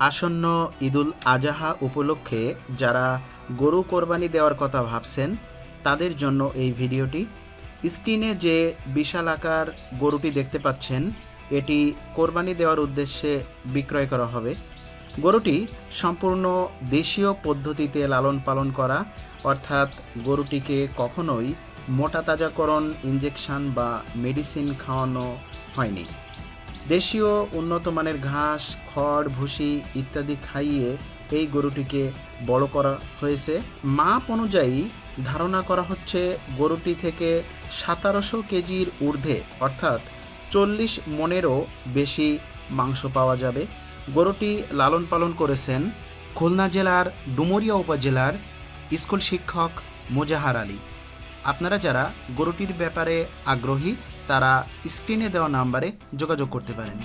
আসন্ন ঈদুল আজাহা উপলক্ষে যারা গরু কোরবানি দেওয়ার কথা ভাবছেন, তাদের জন্য এই ভিডিওটি। স্ক্রিনে যে বিশাল আকার গরুটি দেখতে পাচ্ছেন, এটি কোরবানি দেওয়ার উদ্দেশ্যে বিক্রয় করা হবে। গরুটি সম্পূর্ণ দেশীয় পদ্ধতিতে লালন পালন করা, অর্থাৎ গরুটিকে কখনোই মোটা তাজাকরণ ইঞ্জেকশন বা মেডিসিন খাওয়ানো হয়নি। দেশীয় উন্নত মানের ঘাস, খড়, ভুসি ইত্যাদি খাইয়ে এই গরুটিকে বড় করা হয়েছে। মাপ অনুযায়ী ধারণা করা হচ্ছে গরুটি থেকে সতেরোশো কেজির ঊর্ধ্বে, অর্থাৎ চল্লিশ মনেরও বেশি মাংস পাওয়া যাবে। গরুটি লালন পালন করেছেন খুলনা জেলার ডুমুরিয়া উপজেলার স্কুল শিক্ষক মোজাহার আলী। আপনারা যারা গরুটির ব্যাপারে আগ্রহী তারা স্ক্রিনে দেওয়া নাম্বারে যোগাযোগ করতে পারেন।